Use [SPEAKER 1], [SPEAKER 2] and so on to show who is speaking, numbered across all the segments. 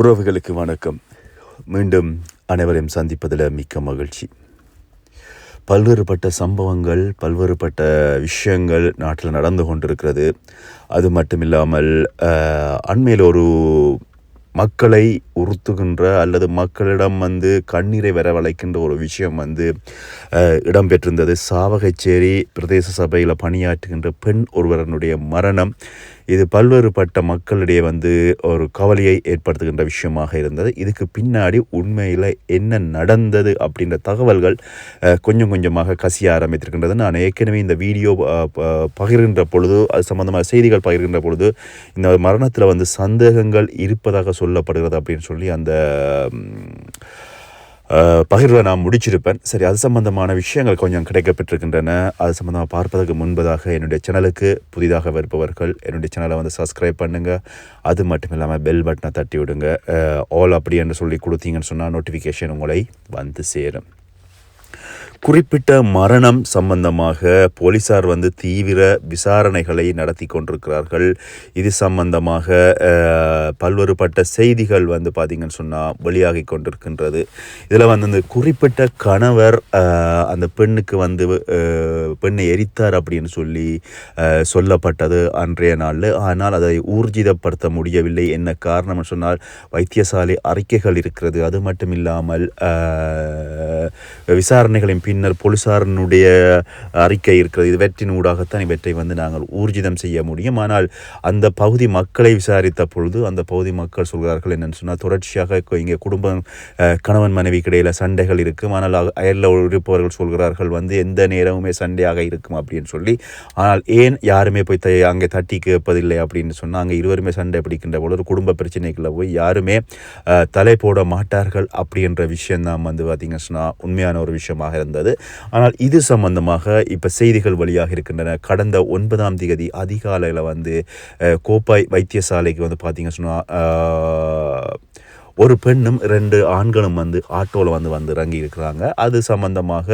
[SPEAKER 1] உறவுகளுக்கு வணக்கம். மீண்டும் அனைவரையும் சந்திப்பதில் மிக்க மகிழ்ச்சி. பல்வேறுபட்ட சம்பவங்கள் பல்வேறுபட்ட விஷயங்கள் நாட்டில் நடந்து கொண்டிருக்கிறது. அது மட்டும் இல்லாமல் அண்மையில் ஒரு மக்களை உறுத்துகின்ற அல்லது மக்களிடம் வந்து கண்ணீரை வரவழைக்கின்ற ஒரு விஷயம் வந்து இடம்பெற்றிருந்தது. சாவகச்சேரி பிரதேச சபையில் பணியாற்றுகின்ற பெண் ஒருவரனுடைய மரணம். இது பல்வேறுபட்ட மக்களிடையே வந்து ஒரு கவலையை ஏற்படுத்துகின்ற விஷயமாக இருந்தது. இதுக்கு பின்னாடி உண்மையில் என்ன நடந்தது அப்படின்ற தகவல்கள் கொஞ்சம் கொஞ்சமாக கசிய ஆரம்பித்திருக்கின்றது. நான் ஏற்கனவே இந்த வீடியோ ப- பகிர்கின்ற பொழுது அது சம்மந்தமாக செய்திகள் பகிர்கின்ற பொழுது இந்த மரணத்தில் வந்து சந்தேகங்கள் இருப்பதாக சொல்லப்படுகிறது அப்படின்னு சொல்லி அந்த பகிர்வை நான் முடிச்சிருப்பேன். சரி அது சம்பந்தமான விஷயங்கள் கொஞ்சம் கிடைக்கப்பட்டிருக்கின்றன. அது சம்பந்தமாக பார்ப்பதற்கு முன்பதாக என்னுடைய சேனலுக்கு புதிதாக வருபவர்கள் என்னுடைய சேனலை வந்து சப்ஸ்கிரைப் பண்ணுங்கள் அது மட்டும் இல்லாமல் பெல் பட்டனை தட்டி விடுங்க ஆல் அப்படி என்று சொல்லி கொடுத்தீங்கன்னு சொன்னால் நோட்டிஃபிகேஷன் உங்களை வந்து சேரும். குறிப்பிட்ட மரணம் சம்பந்தமாக போலீசார் வந்து தீவிர விசாரணைகளை நடத்தி கொண்டிருக்கிறார்கள். இது சம்பந்தமாக பல்வேறுபட்ட செய்திகள் வந்து பார்த்திங்கன்னு சொன்னால் வெளியாகி கொண்டிருக்கின்றது. இதில் வந்து இந்த குறிப்பிட்ட கணவர் அந்த பெண்ணுக்கு வந்து பெண்ணை எரித்தார் அப்படின்னு சொல்லி சொல்லப்பட்டது அன்றைய நாளில். ஆனால் அதை ஊர்ஜிதப்படுத்த முடியவில்லை. என்ன காரணம்னு சொன்னால் வைத்தியசாலை அறிக்கைகள் இருக்கிறது. அது மட்டும் இல்லாமல் அஹ், விசாரணைகளின் பின்னர் போலீசாரனுடைய அறிக்கை இருக்கிறது. இவற்றின் ஊடாகத்தான் இவற்றை வந்து நாங்கள் ஊர்ஜிதம் செய்ய முடியும். ஆனால் அந்த பகுதி மக்களை விசாரித்த பொழுது அந்த பகுதி மக்கள் சொல்கிறார்கள் என்னென்னு சொன்னால் தொடர்ச்சியாக இங்கே குடும்பம் கணவன் மனைவிக்கு இடையில் சண்டைகள் இருக்கும். ஆனால் அயலில் இருப்பவர்கள் சொல்கிறார்கள் வந்து எந்த நேரமுமே சண்டையாக இருக்கும் அப்படின்னு சொல்லி. ஆனால் ஏன் யாருமே போய் த அங்கே தட்டி கேட்பதில்லை அப்படின்னு சொன்னால் அங்கே இருவருமே சண்டை பிடிக்கின்ற போல ஒரு குடும்ப பிரச்சனைக்குள்ள போய் யாருமே தலை போட மாட்டார்கள் அப்படின்ற விஷயம் தான் வந்து பார்த்திங்கன்னு சொன்னால் உண்மையான ஒரு விஷயமாக இருந்தது. ஆனால் இது சம்பந்தமாக இப்போ செய்திகள் வழியாக இருக்கின்றன. கடந்த ஒன்பதாம் தேதி அதிகாலையில் வந்து கோப்பாய் வைத்தியசாலைக்கு வந்து பார்த்திங்கன்னு சொன்னால் ஒரு பெண்ணும் ரெண்டு ஆண்களும் வந்து ஆட்டோவில் வந்து வந்து இறங்கி இருக்கிறாங்க. அது சம்பந்தமாக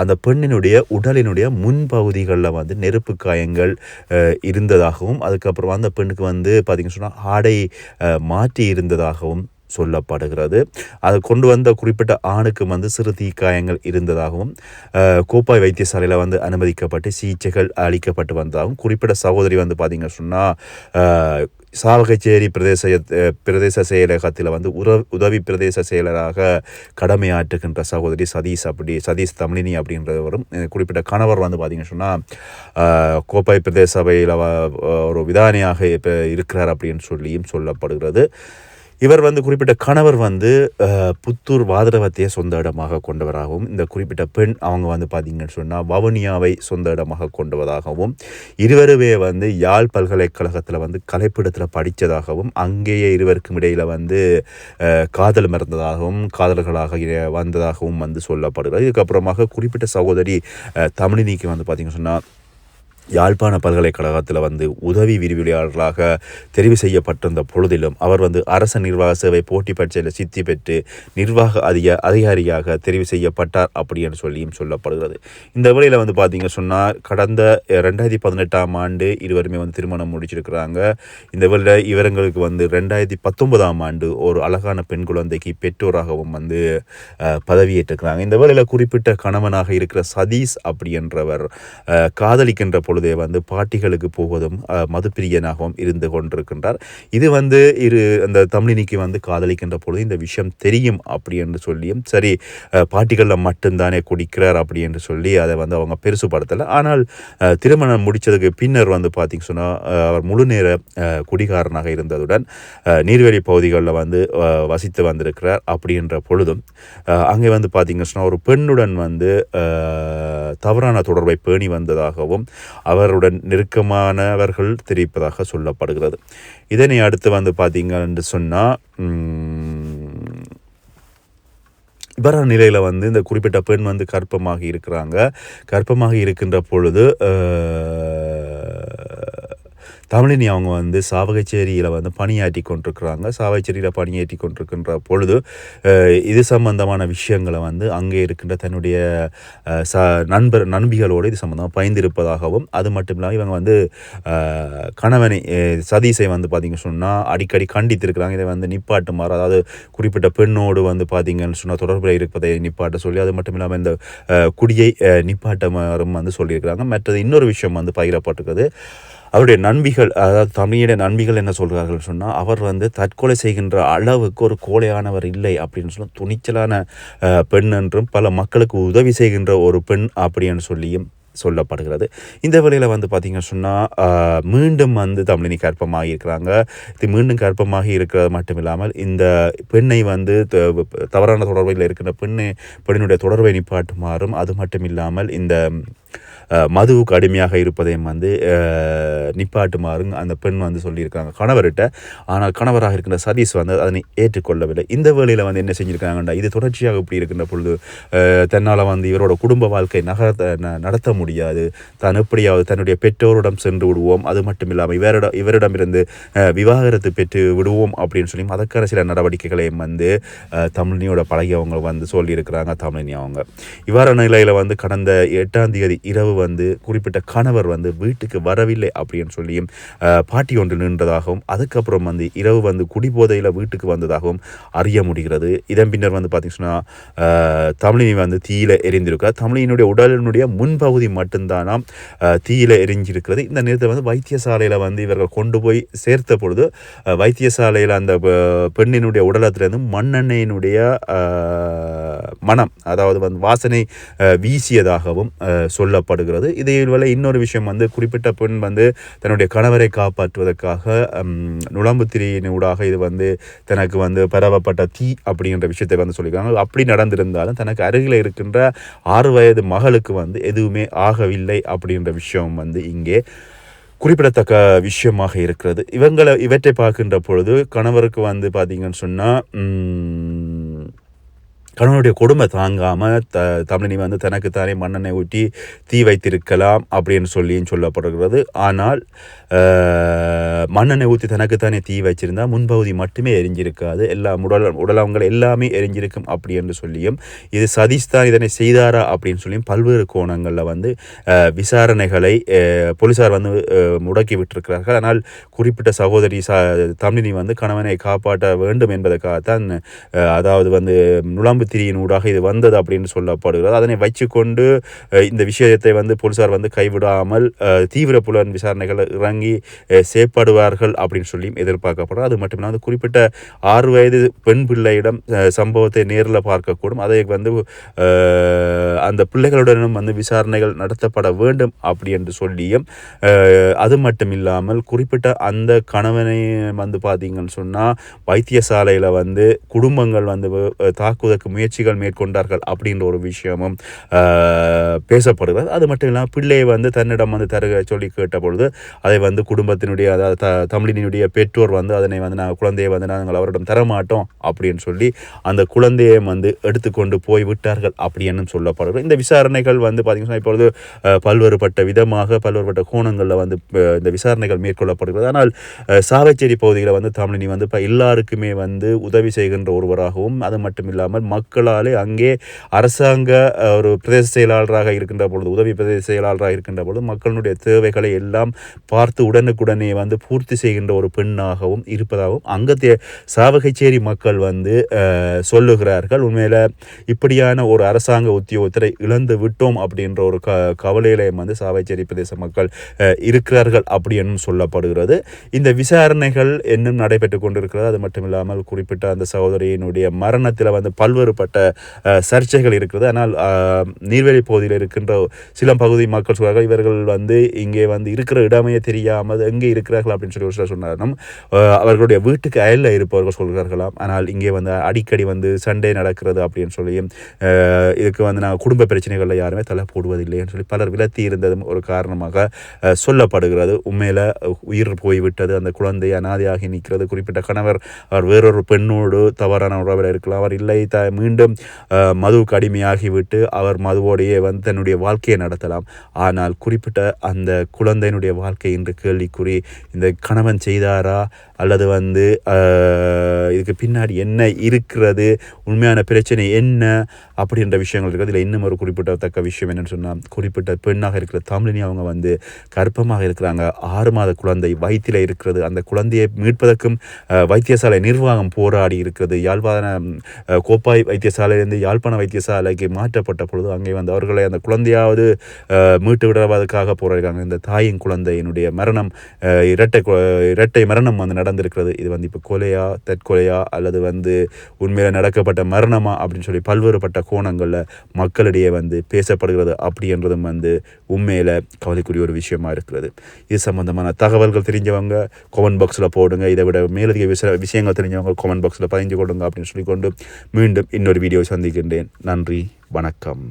[SPEAKER 1] அந்த பெண்ணினுடைய உடலினுடைய முன்பகுதிகளில் வந்து நெருப்பு காயங்கள் இருந்ததாகவும் அதுக்கப்புறம் அந்த பெண்ணுக்கு வந்து பார்த்திங்க சொன்னால் ஆடை மாற்றி இருந்ததாகவும் சொல்லப்படுகிறது. அதை கொண்டு வந்த குறிப்பிட்ட ஆணுக்கு வந்து சிறு தீக்காயங்கள் இருந்ததாகவும் கோப்பாய் வைத்தியசாலையில் வந்து அனுமதிக்கப்பட்டு சிகிச்சைகள் அளிக்கப்பட்டு வந்ததாகவும் குறிப்பிட்ட சகோதரி வந்து பார்த்திங்க சொன்னால் சாவகச்சேரி பிரதேச பிரதேச செயலகத்தில் வந்து உற உதவி பிரதேச செயலராக கடமையாற்றுகின்ற சகோதரி சதீஷ் அப்படி சதீஷ் தமிழினி அப்படின்றவரும் குறிப்பிட்ட கணவர் வந்து பார்த்திங்க சொன்னால் கோப்பை பிரதேச சபையில் ஒரு விதானியாக இப்போ இருக்கிறார் அப்படின்னு சொல்லியும் சொல்லப்படுகிறது. இவர் வந்து குறிப்பிட்ட கணவர் வந்து புத்தூர் வாதரவத்தையை சொந்த இடமாக கொண்டவராகவும் இந்த குறிப்பிட்ட பெண் அவங்க வந்து பார்த்தீங்கன்னு சொன்னால் வவுனியாவை சொந்த இடமாக கொண்டவதாகவும் இருவருமே வந்து யாழ் பல்கலைக்கழகத்தில் வந்து கலைப்பிடத்தில் படித்ததாகவும் அங்கேயே இருவருக்கும் இடையில் வந்து காதல் மறந்ததாகவும் காதல்களாக வந்ததாகவும் வந்து சொல்லப்படுகிறது. இதுக்கப்புறமாக குறிப்பிட்ட சகோதரி தமிழினிக்கு வந்து பார்த்திங்கன்னு சொன்னால் யாழ்ப்பாண பல்கலைக்கழகத்தில் வந்து உதவி விரிவுரையாளர்களாக தெரிவு செய்யப்பட்டிருந்த பொழுதிலும் அவர் வந்து அரச நிர்வாக சேவை போட்டி பரீட்சையில் சித்தி பெற்று நிர்வாக அதிக அதிகாரியாக தெரிவு செய்யப்பட்டார் அப்படின்னு சொல்லியும் சொல்லப்படுகிறது. இந்த வேளையில் வந்து பார்த்தீங்க சொன்னால் கடந்த ரெண்டாயிரத்தி பதினெட்டாம் ஆண்டு இருவருமே வந்து திருமணம் முடிச்சிருக்கிறாங்க. இந்த வேளையில் இவரங்களுக்கு வந்து ரெண்டாயிரத்தி பத்தொன்பதாம் ஆண்டு ஒரு அழகான பெண் குழந்தைக்கு பெற்றோராகவும் வந்து பதவியேற்றிருக்கிறாங்க. இந்த வேளையில் குறிப்பிட்ட கணவனாக இருக்கிற சதீஷ் அப்படின்றவர் காதலிக்கின்ற பொழுதே வந்து பாட்டிகளுக்கு போவதும் மதுப்பிரியனாகவும் இருந்து கொண்டிருக்கின்றார். இது வந்து இரு அந்த தமிழினிக்கு வந்து காதலிக்கின்ற பொழுது இந்த விஷயம் தெரியும் அப்படி என்று சொல்லியும் சரி பாட்டிகளில் மட்டும்தானே குடிக்கிறார் அப்படி என்று சொல்லி அதை வந்து அவங்க பெருசுபடுத்தலை. ஆனால் திருமணம் முடித்ததுக்கு பின்னர் வந்து பார்த்திங்க சொன்னால் அவர் முழு நேர குடிகாரனாக இருந்ததுடன் அஹ், நீர்வழி பகுதிகளில் வந்து வசித்து வந்திருக்கிறார் அப்படின்ற பொழுதும் அங்கே வந்து பார்த்திங்க சொன்னால் ஒரு பெண்ணுடன் வந்து தவறான தொடர்பை பேணி வந்ததாகவும் அவருடன் நெருக்கமானவர்கள் தெரிவிப்பதாக சொல்லப்படுகிறது. இதனை அடுத்து வந்து பார்த்தீங்க என்று சொன்னால் இவர நிலையில் வந்து இந்த குறிப்பிட்ட பெண் வந்து கர்ப்பமாக இருக்கிறாங்க. கர்ப்பமாக இருக்கின்ற பொழுது தமிழினி அவங்க வந்து சாவகச்சேரியில் வந்து பணியாற்றி கொண்டிருக்கிறாங்க. சாவகச்சேரியில் பணியாற்றி கொண்டிருக்கின்ற பொழுது இது சம்பந்தமான விஷயங்களை வந்து அங்கே இருக்கின்ற தன்னுடைய ச நண்பர் நண்பிகளோடு இது சம்பந்தமாக பயந்திருப்பதாகவும் அது மட்டும் இல்லாமல் இவங்க வந்து கணவனை அஹ், சதீஷை வந்து பார்த்திங்க சொன்னால் அடிக்கடி கண்டித்திருக்கிறாங்க. இதை வந்து நிப்பாட்டுமாறு அதாவது குறிப்பிட்ட பெண்ணோடு வந்து பார்த்தீங்கன்னு சொன்னால் தொடர்பில் இருப்பதை நிப்பாட்ட சொல்லி அது மட்டும் இல்லாமல் இந்த குடியை அஹ், நிப்பாட்டமாறும் வந்து சொல்லியிருக்கிறாங்க. மற்றது இன்னொரு விஷயம் வந்து பகிரப்பட்டிருக்குது. அவருடைய நண்பிகள் அதாவது தமிழுடைய நண்பிகள் என்ன சொல்கிறார்கள் சொன்னால் அவர் வந்து தற்கொலை செய்கின்ற அளவுக்கு ஒரு கோழையானவர் இல்லை அப்படின்னு சொல்லி துணிச்சலான பெண் என்றும் பல மக்களுக்கு உதவி செய்கின்ற ஒரு பெண் அப்படின்னு சொல்லியும் சொல்லப்படுகிறது. இந்த வேலையில் வந்து பார்த்திங்கன்னு சொன்னால் மீண்டும் வந்து தமிழினி கற்பமாக இருக்கிறாங்க. இது மீண்டும் கற்பமாக இருக்கிறது மட்டும் இல்லாமல் இந்த பெண்ணை வந்து த- தவறான தொடர்பில் இருக்கின்ற பெண்ணு பெண்ணினுடைய தொடர்பை நிப்பாட்டுமாறும் அது மட்டும் இல்லாமல் இந்த மதுவுக்கு அடிமையாக இருப்பதையும் வந்து அஹ், நிப்பாட்டுமாறும் அந்த பெண் வந்து சொல்லியிருக்காங்க கணவர்கிட்ட. ஆனால் கணவராக இருக்கின்ற சதீஷ் வந்து அதனை ஏற்றுக்கொள்ளவில்லை. இந்த வேளையில் வந்து என்ன செஞ்சுருக்காங்கண்டா இது தொடர்ச்சியாக இப்படி இருக்கின்ற பொழுது தன்னால் வந்து இவரோட குடும்ப வாழ்க்கை நகர ந- நடத்த முடியாது. தான் எப்படியாவது தன்னுடைய பெற்றோரிடம் சென்று விடுவோம். அது மட்டும் இல்லாமல் இவரிடம் இவரிடமிருந்து விவாகரத்து பெற்று விடுவோம் அப்படின்னு சொல்லி அதற்கான சில நடவடிக்கைகளையும் வந்து தமிழினியோட பழகியவங்க வந்து சொல்லியிருக்கிறாங்க தமிழினி அவங்க. இவ்வாறான நிலையில் வந்து கடந்த எட்டாம் தேதி இரவு வந்து குறிப்பிட்ட கணவர் வந்து வீட்டுக்கு வரவில்லை அப்படின்னு சொல்லியும் பாட்டி ஒன்று நின்றதாகவும் அதுக்கப்புறம் வந்து இரவு வந்து குடிபோதையில் வீட்டுக்கு வந்ததாகவும் அறிய முடிகிறது. இதன் பின்னர் வந்து பார்த்தீங்கன்னா தமிழினி வந்து தீயில எரிந்திருக்கா தமிழினுடைய உடலினுடைய முன்பகுதி மட்டும்தானாம் தீயில எரிஞ்சிருக்கிறது. இந்த நேரத்தில் வந்து வைத்தியசாலையில் வந்து இவர்கள் கொண்டு போய் சேர்த்த பொழுது வைத்தியசாலையில் அந்த பெண்ணினுடைய உடலத்திலிருந்து மண்ணெண்ணெயினுடைய மனம் அதாவது வந்து வாசனை வீசியதாகவும் சொல்லப்படுகிறது. இதே வேளை இன்னொரு விஷயம் வந்து குறிப்பிட்ட பெண் வந்து தன்னுடைய கணவரை காப்பாற்றுவதற்காக ம், ஊடாக இது வந்து தனக்கு வந்து பரவப்பட்ட தீ அப்படின்ற விஷயத்தை வந்து சொல்லியிருக்காங்க. அப்படி நடந்திருந்தாலும் தனக்கு அருகில் இருக்கின்ற ஆறு வயது மகளுக்கு வந்து எதுவுமே ஆகவில்லை அப்படின்ற விஷயம் வந்து இங்கே குறிப்பிடத்தக்க விஷயமாக இருக்கிறது. இவங்களை இவற்றை பார்க்கின்ற பொழுது கணவருக்கு வந்து பார்த்தீங்கன்னு சொன்னால் கணவனுடைய கொடுமை தாங்காமல் த தமிழினி வந்து தனக்குத்தானே மண்ணெண்ணெய் ஊற்றி தீ வைத்திருக்கலாம் அப்படின்னு சொல்லியும் சொல்லப்படுகிறது. ஆனால் மண்ணெண்ணெய் ஊற்றி தனக்குத்தானே தீ வச்சிருந்தால் முன்பகுதி மட்டுமே எரிஞ்சிருக்காது. எல்லா உடல் உடலவங்கள் எல்லாமே எரிஞ்சிருக்கும் அப்படி என்று சொல்லியும் இது சதீஷ் தான் இதனை செய்தாரா அப்படின்னு சொல்லியும் பல்வேறு கோணங்களில் வந்து விசாரணைகளை போலீஸார் போலீசார் வந்து முடக்கி விட்டிருக்கிறார்கள். ஆனால் குறிப்பிட்ட சகோதரி சா தமிழினி வந்து கணவனை காப்பாற்ற வேண்டும் என்பதற்காகத்தான் அதாவது வந்து நுழம்பு திரியின் ஊடாக இது வந்தது அப்படின்னு சொல்லப்படுகிறது. அதனை வச்சுக்கொண்டு இந்த விஷயத்தை வந்து போலீசார் வந்து கைவிடாமல் தீவிர புலன் விசாரணைகள் இறங்க வழங்கி செயற்படுவார்கள் அப்படின்னு சொல்லியும் எதிர்பார்க்கப்படுறது அது மட்டும் இல்லாமல் குறிப்பிட்ட ஆறு வயது பெண் பிள்ளையிடம் சம்பவத்தை நேரில் பார்க்கக்கூடும். அதை வந்து அந்த பிள்ளைகளுடனும் வந்து விசாரணைகள் நடத்தப்பட வேண்டும் அப்படி என்று சொல்லியும் அது மட்டும் இல்லாமல் குறிப்பிட்ட அந்த கணவனை வந்து பார்த்தீங்கன்னு சொன்னால் வைத்தியசாலையில் வந்து குடும்பங்கள் வந்து தாக்குவதற்கு முயற்சிகள் மேற்கொண்டார்கள் அப்படின்ற ஒரு விஷயமும் பேசப்படுகிறது. அது மட்டும் இல்லாமல் பிள்ளையை வந்து தன்னிடம் வந்து தருக சொல்லி கேட்ட பொழுது அதை வந்து குடும்பத்தினுடைய அதாவது த தமிழினுடைய பெற்றோர் வந்து அதனை வந்து நாங்கள் குழந்தையை வந்து நாங்கள் அவரிடம் தரமாட்டோம் அப்படின்னு சொல்லி அந்த குழந்தையை வந்து எடுத்துக்கொண்டு போய் விட்டார்கள் அப்படின்னு சொல்லப்படுகிறது. இந்த விசாரணைகள் வந்து பார்த்திங்கன்னா இப்பொழுது பல்வேறுபட்ட விதமாக பல்வேறுபட்ட கோணங்களில் வந்து இந்த விசாரணைகள் மேற்கொள்ளப்படுகிறது. ஆனால் சாவைச்சேரி பகுதியில் வந்து தமிழினி வந்து இப்போ எல்லாருக்குமே வந்து உதவி செய்கின்ற ஒருவராகவும் அது மட்டும் இல்லாமல் மக்களாலே அங்கே அரசாங்க ஒரு பிரதேச செயலாளராக இருக்கின்ற பொழுது உதவி பிரதேச செயலாளராக இருக்கின்ற பொழுது மக்களுடைய தேவைகளை எல்லாம் பார்த்து உடனுக்குடனே வந்து பூர்த்தி செய்கின்ற ஒரு பெண்ணாகவும் இருப்பதாகவும் அங்கத்திய சாவகச்சேரி மக்கள் வந்து சொல்லுகிறார்கள். உண்மையில் இப்படியான ஒரு அரசாங்க உத்தியோகத்தை இழந்து விட்டோம் அப்படின்ற ஒரு க கவலையிலையும் வந்து சாவகச்சேரி பிரதேச மக்கள் இருக்கிறார்கள் அப்படி என்னும் சொல்லப்படுகிறது. இந்த விசாரணைகள் இன்னும் நடைபெற்று கொண்டிருக்கிறது. அது மட்டும் இல்லாமல் குறிப்பிட்ட அந்த சகோதரியினுடைய மரணத்தில் வந்து பல்வேறுபட்ட சர்ச்சைகள் இருக்கிறது. ஆனால் நீர்வேலி பகுதியில் இருக்கின்ற சில பகுதி மக்கள் சொல்கிறார்கள் இவர்கள் வந்து இங்கே வந்து இருக்கிற இடமே தெரியாமல் எங்கே இருக்கிறார்கள் அப்படின்னு சொல்லி ஒரு சிலர் சொன்னாலும் அவர்களுடைய வீட்டுக்கு அயலில் இருப்பவர்கள் சொல்கிறார்களாம். ஆனால் இங்கே வந்து அடிக்கடி வந்து சண்டை நடக்கிறது அப்படின்னு சொல்லியும் இதுக்கு வந்து நாங்கள் குடும்ப பிரச்சனைகளில் யாருமே தலை போடுவதில்லைன்னு சொல்லி பலர் விலத்தி இருந்ததும் ஒரு காரணமாக சொல்லப்படுகிறது. உண்மையில் உயிர் போய்விட்டது அந்த குழந்தை அனாதையாகி நிற்கிறது. குறிப்பிட்ட கணவர் அவர் வேறொரு பெண்ணோடு தவறான உறவில் இருக்கலாம். அவர் இல்லை த மீண்டும் மதுவுக்கு அடிமையாகிவிட்டு அவர் மதுவோடையே வந்து தன்னுடைய வாழ்க்கையை நடத்தலாம். ஆனால் குறிப்பிட்ட அந்த குழந்தையினுடைய வாழ்க்கை இன்று கேள்விக்குறி இந்த கணவன் செய்தாரா? அல்லது வந்து இதுக்கு பின்னாடி என்ன இருக்கிறது? உண்மையான பிரச்சனை என்ன? அப்படின்ற விஷயங்கள் இருக்குது. இதில் இன்னும் ஒரு குறிப்பிடத்தக்க விஷயம் என்னென்னு சொன்னால் குறிப்பிட்ட பெண்ணாக இருக்கிற தமிழினி அவங்க வந்து கர்ப்பமாக இருக்கிறாங்க. ஆறு மாத குழந்தை வயிற்றில் இருக்கிறது. அந்த குழந்தையை மீட்பதற்கும் வைத்தியசாலை நிர்வாகம் போராடி இருக்கிறது. யாழ்ப்பாண கோப்பாய் வைத்தியசாலையிலிருந்து யாழ்ப்பாண வைத்தியசாலைக்கு மாற்றப்பட்ட பொழுது அங்கே வந்து அவர்களை அந்த குழந்தையாவது மீட்டு விடுவதற்காக போராடுறாங்க இந்த தாயின் குழந்தையினுடைய மரணம் இரட்டை இரட்டை மரணம் வந்து நடந்திருக்கிறது. இது வந்து இப்போ கொலையா தற்கொலையா அல்லது வந்து உண்மையில் நடக்கப்பட்ட மரணமா அப்படின்னு சொல்லி பல்வேறுபட்ட கோணங்களில் மக்களிடையே வந்து பேசப்படுகிறது. அப்படின்றதும் வந்து உண்மையில் கவலைக்குரிய ஒரு விஷயமா இருக்கிறது. இது சம்மந்தமான தகவல்கள் தெரிஞ்சவங்க கமெண்ட் பாக்ஸில் போடுங்க. இதை விட மேலதிக விஷ விஷயங்கள் தெரிஞ்சவங்க கமெண்ட் பாக்ஸில் பதிஞ்சு கொடுங்க அப்படின்னு சொல்லிக்கொண்டு மீண்டும் இன்னொரு வீடியோ சந்திக்கின்றேன். நன்றி வணக்கம்.